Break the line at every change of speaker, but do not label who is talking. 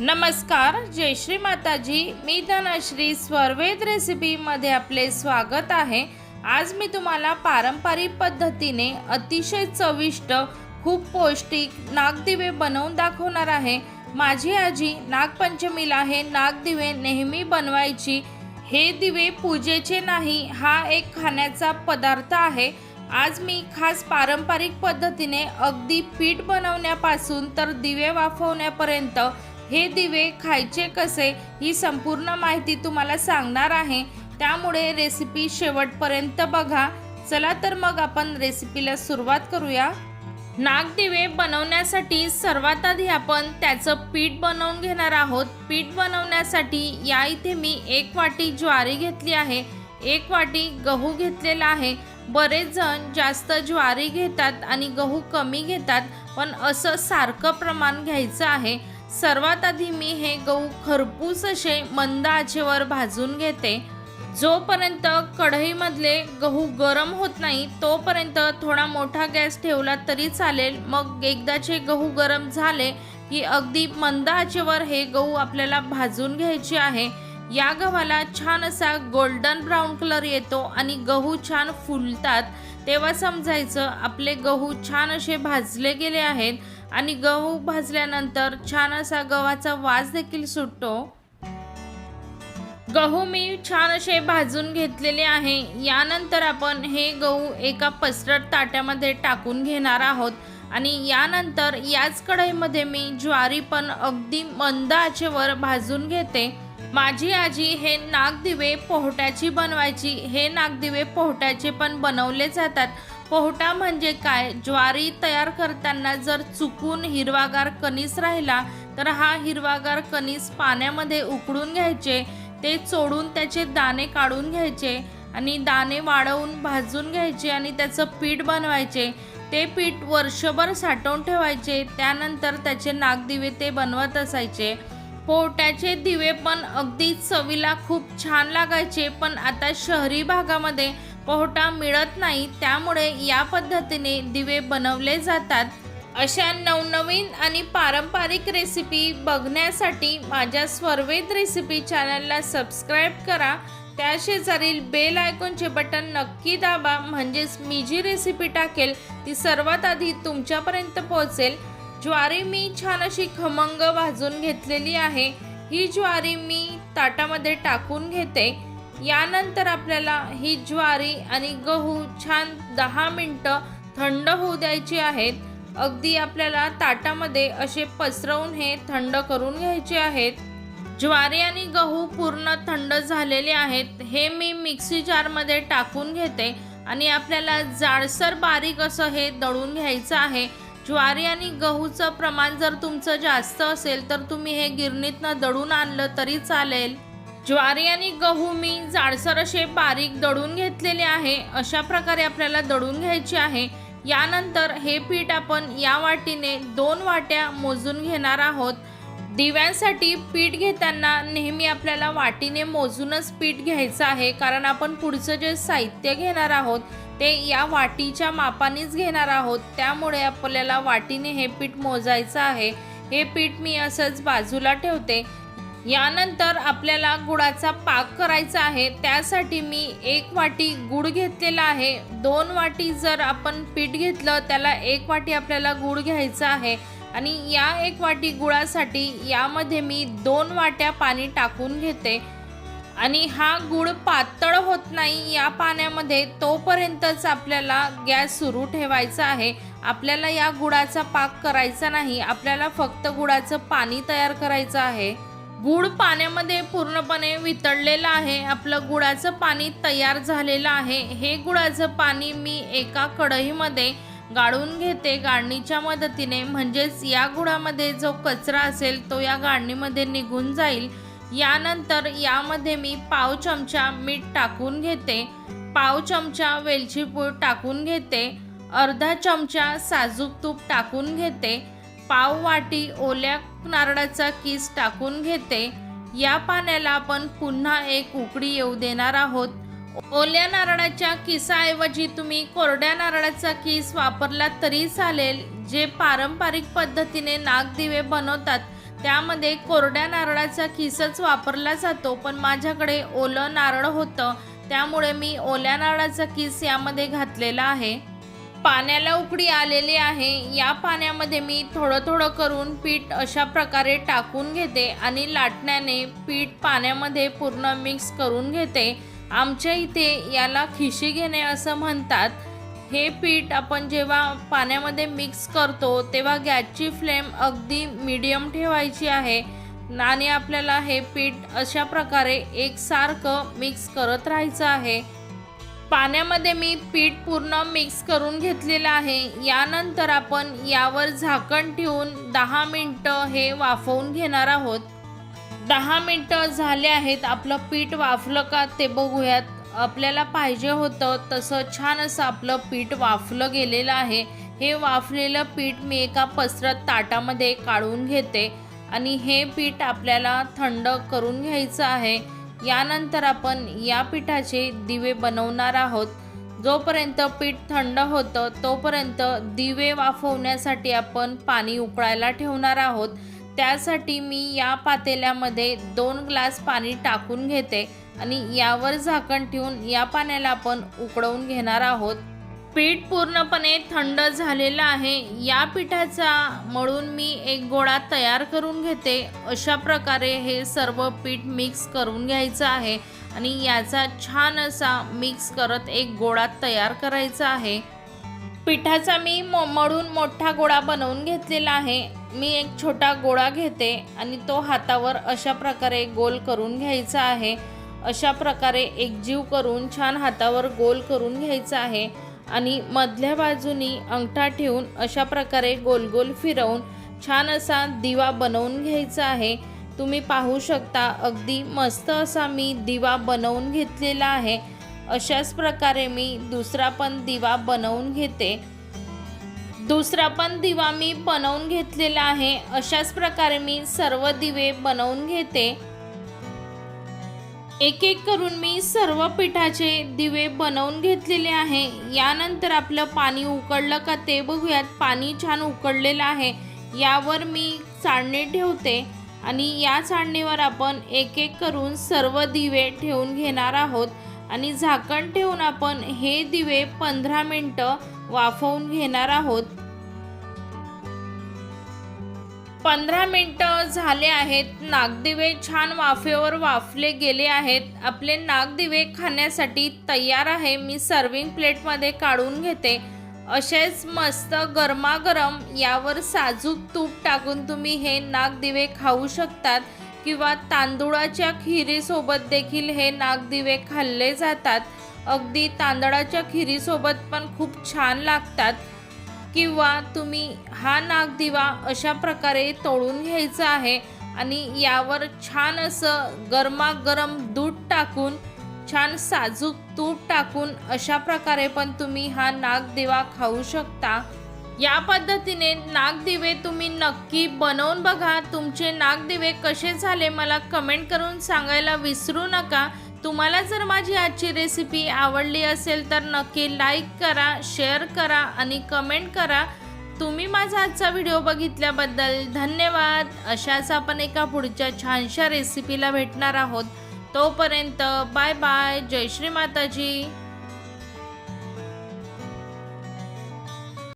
नमस्कार जय श्री माताजी. मी धनश्री स्वरवेद रेसिपीमध्ये आपले स्वागत आहे. आज मी तुम्हाला पारंपरिक पद्धतीने अतिशय चविष्ट खूप पौष्टिक नागदिवे बनवून दाखवणार आहे. माझी आजी नागपंचमीला हे नागदिवे नेहमी बनवायची. हे दिवे पूजेचे नाही हा एक खाण्याचा पदार्थ आहे. आज मी खास पारंपरिक पद्धतीने अगदी पीठ बनवण्यापासून तर दिवे वाफवण्यापर्यंत हे दिवे खायचे कसे ही संपूर्ण माहिती तुम्हाला सांगणार आहे. त्यामुळे रेसिपी शेवटपर्यंत बघा. चला तर मग आपण रेसिपीला सुरुवात करूया. नागदिवे बनवण्यासाठी सर्वात आधी आपण त्याचं पीठ बनवून घेणार आहोत. पीठ बनवण्यासाठी या इथे मी एक वाटी ज्वारी घेतली आहे. एक वाटी गहू घेतलेला आहे. बरेच जण जास्त ज्वारी घेतात आणि गहू कमी घेतात. पण असं सारखं प्रमाण घ्यायचं आहे. सर्वात आधी मी हे गहू खरपूस असे मंद आचेवर भाजून घेते. जोपर्यंत कढईमधले गहू गरम होत नाही तोपर्यंत थोडा मोठा गॅस ठेवला तरी चालेल. मग एकदाचे गहू गरम झाले की अगदी मंद आचेवर हे गहू आपल्याला भाजून घ्यायचे आहे. या गव्हाला छान असा गोल्डन ब्राऊन कलर येतो आणि गहू छान फुलतात. तेव्हा समजायचं आपले गहू छान असे भाजले गेले आहेत. आणि गहू भाजल्यानंतर छान असा गव्हाचा वास देखील सुटतो. गहू मी छान असे भाजून घेतलेले आहे. यानंतर आपण हे गहू एका पसरट ताट्यामध्ये टाकून घेणार आहोत. आणि यानंतर याच कढईमध्ये मी ज्वारी पण अगदी मंद आचेवर भाजून घेते. माझी आजी हे नागदिवे पोहट्याची बनवायची हे नागदिवे पोहट्याचे पण बनवले जातात. पोहटा म्हणजे काय? ज्वारी तयार करताना जर चुकून हिरवागार कणीस राहिला तर हा हिरवागार कणीस पाण्यामध्ये उकडून घ्यायचे. ते चोडून त्याचे दाणे काढून घ्यायचे आणि दाणे वाढवून भाजून घ्यायचे आणि त्याचं पीठ बनवायचे. ते पीठ वर्षभर साठवून ठेवायचे. त्यानंतर त्याचे नागदिवे ते बनवत असायचे. पोहट्याचे दिवे पण अगदी चवीला खूप छान लागायचे. पण आता शहरी भागामध्ये पोहटा मिळत नाही त्यामुळे या पद्धतीने दिवे बनवले जातात. अशा नवनवीन आणि पारंपरिक रेसिपी बघण्यासाठी माझ्या स्वर्वेद रेसिपी चॅनलला सबस्क्राईब करा. त्या शेजारील बेल आयकॉनचे बटन नक्की दाबा म्हणजेच मी जी रेसिपी टाकेल ती सर्वात आधी तुमच्यापर्यंत पोहोचेल. ज्वारी मी छान अशी खमंग भाजून घेतलेली आहे. ही ज्वारी मी ताटामध्ये टाकून घेते. यानंतर आपल्याला ही ज्वारी आणि गहू छान दहा मिनटं थंड होऊ द्यायची आहेत. अगदी आपल्याला ताटामध्ये असे पसरवून हे थंड करून घ्यायचे आहेत. ज्वारी आणि गहू पूर्ण थंड झालेले आहेत. हे मी मिक्सी जारमध्ये टाकून घेते आणि आपल्याला जाडसर बारीक असं हे दळून घ्यायचं आहे. ज्वारी आणि गहूचं प्रमाण जर तुमचं जास्त असेल तर तुम्ही हे गिरणीतनं दळून आणलं तरी चालेल. ज्वारी आणि गहू मी जाडसर असे बारीक दळून घेतलेले आहे. अशा प्रकारे आपल्याला दळून घ्यायचे आहे. यानंतर हे पीठ आपण या वाटीने दोन वाट्या मोजून घेणार आहोत. दिव्यांसाठी पीठ घेताना नेहमी आपल्याला वाटीने मोजूनच पीठ घ्यायचं आहे. कारण आपण पुढचं जे साहित्य घेणार आहोत ते या वाटीच्या मापानेच घेणार आहोत. त्यामुळे आपल्याला वाटीने हे पीठ मोजायचं आहे. हे पीठ मी असंच बाजूला ठेवते. यानंतर आपल्याला गुळाचा पाक करायचा आहे. त्यासाठी मी एक वाटी गूळ घेतलेला आहे. दोन वाटी जर आपण पीठ घेतलं त्याला एक वाटी आपल्याला गुळ घ्यायचा आहे. आणि या एक वाटी गुळासाठी यामध्ये मी दोन वाट्या पाणी टाकून घेते. आणि हा गुळ पातळ होत नाही या पाण्यामध्ये तोपर्यंतच आपल्याला गॅस सुरू ठेवायचा आहे. आपल्याला या गुळाचा पाक करायचा नाही. आपल्याला फक्त गुळाचं पाणी तयार करायचं आहे. गुड पाण्यामध्ये पूर्णपणे वितळलेलं आहे. आपलं गुळाचं पाणी तयार झालेलं आहे. हे गुळाचं पाणी मी एका कढईमध्ये गाळून घेते. गाळणीच्या मदतीने. म्हणजेच या गुळामध्ये जो कचरा असेल तो या गाळणीमध्ये निघून जाईल. यानंतर यामध्ये मी पाव चमचा मीठ टाकून घेते. पाव चमचा वेलची पूड टाकून घेते. अर्धा चमचा साजूक तूप टाकून घेते. पाव वाटी ओल्या नारळाचा किस टाकून घेते. या पाण्याला आपण पुन्हा एक उकडी येऊ देणार आहोत. ओल्या नारळाच्या किसाऐवजी तुम्ही कोरड्या नारळाचा किस वापरला तरी चालेल. जे पारंपरिक पद्धतीने नागदिवे बनवतात त्यामध्ये कोरड्या नारळाचा किसच वापरला जातो. पण माझ्याकडे ओलं नारळ होतं त्यामुळे मी ओल्या नारळाचा किस यामध्ये घातलेला आहे. पाण्याला उकडी आलेली आहे. या पाण्यामध्ये मी थोडं थोडं करून पीठ अशा प्रकारे टाकून घेते आणि लाटण्याने पीठ पाण्यामध्ये पूर्ण मिक्स करून घेते. आमच्या इथे याला खिशी घेणे असं म्हणतात. हे पीठ आपण जेव्हा पाण्यामध्ये मिक्स करतो तेव्हा गॅसची फ्लेम अगदी मीडियम ठेवायची आहे आणि आपल्याला हे पीठ अशा प्रकारे एकसारखं मिक्स करत राहायचं आहे. पाण्यामध्ये मी पीठ पूर्ण मिक्स करून घेतलेलं आहे. यानंतर आपण यावर झाकण ठेवून दहा मिनटं हे वाफवून घेणार आहोत. दहा मिनटं झाले आहेत. आपलं पीठ वाफलं का ते बघूयात. आपल्याला पाहिजे होतं तसं छान असं आपलं पीठ वाफलं गेलेलं आहे. हे वाफलेलं पीठ मी एका पसरत ताटामध्ये काढून घेते. आणि हे पीठ आपल्याला थंड करून घ्यायचं आहे. यानंतर आपण या पिठाचे दिवे बनवणार आहोत. जोपर्यंत पीठ थंड होतं तोपर्यंत दिवे वाफवण्यासाठी आपण पाणी उकळायला ठेवणार आहोत. त्यासाठी मी या पातेल्यामध्ये दोन ग्लास पाणी टाकून घेते आणि यावर झाकण ठेवून या पाण्याला आपण उकळवून घेणार आहोत. पीठ पूर्णपणे थंड झालेलं आहे. या पिठाचा मळून मी एक गोळा तयार करून घेते. अशा प्रकारे हे सर्व पीठ मिक्स करून घ्यायचं आहे आणि याचा छान असा मिक्स करत एक गोळा तयार करायचा आहे. पिठाचा मी म मळून मोठा गोळा बनवून घेतलेला आहे. मी एक छोटा गोळा घेते आणि तो हातावर अशा प्रकारे गोल करून घ्यायचा आहे. अशा प्रकारे एकजीव करून छान हातावर गोल करून घ्यायचा आहे. आणि मधल्या बाजूनी अंगठा ठेवून अशा प्रकारे गोल गोल फिरवून छान असा दिवा बनवून घ्यायचा आहे. तुम्ही पाहू शकता अगदी मस्त असा मी दिवा बनवून घेतलेला आहे. अशाच प्रकारे मी दुसरा पण दिवा बनवून घेते. दुसरा पण दिवा मी बनवून घेतलेला आहे. अशाच प्रकारे मी सर्व दिवे बनवून घेते. एक एक करून मी सर्व पिठाचे दिवे बनवून घेतलेले आहे. यानंतर आपलं पाणी उकळलं का ते बघूयात. पाणी छान उकळलेलं आहे. यावर मी चाळणी ठेवते आणि या चाळणीवर आपण एक एक करून सर्व दिवे ठेवून घेणार आहोत. आणि झाकण ठेवून आपण हे दिवे पंधरा मिनटं वाफवून घेणार आहोत. पंधरा मिनटं झाले आहेत. नागदिवे छान वाफेवर वाफले गेले आहेत. आपले नागदिवे खाण्यासाठी तयार आहे. मी सर्विंग प्लेटमध्ये काढून घेते. असेच मस्त गरमागरम यावर साजूक तूप टाकून तुम्ही हे नागदिवे खाऊ शकतात किंवा तांदुळाच्या खिरीसोबत देखील हे नागदिवे खाल्ले जातात. अगदी तांदळाच्या खिरीसोबत पण खूप छान लागतात. किंवा तुम्ही हा नागदिवा अशा प्रकारे तोडून घ्यायचा आहे आणि यावर छान असं गरमागरम दूध टाकून छान साजूक तूप टाकून अशा प्रकारे पण तुम्ही हा नागदिवा खाऊ शकता. या पद्धतीने नागदिवे तुम्ही नक्की बनवून बघा. तुमचे नागदिवे कसे झाले मला कमेंट करून सांगायला विसरू नका. तुम्हाला जर माझी आजची रेसिपी आवडली असेल तर नक्की लाईक करा शेअर करा आणि कमेंट करा. तुम्ही माझा आजचा व्हिडिओ बघितल्याबद्दल धन्यवाद. अशाच आपण एका पुढच्या छानशा रेसिपीला भेटणार आहोत. तोपर्यंत बाय बाय जय श्री माताजी.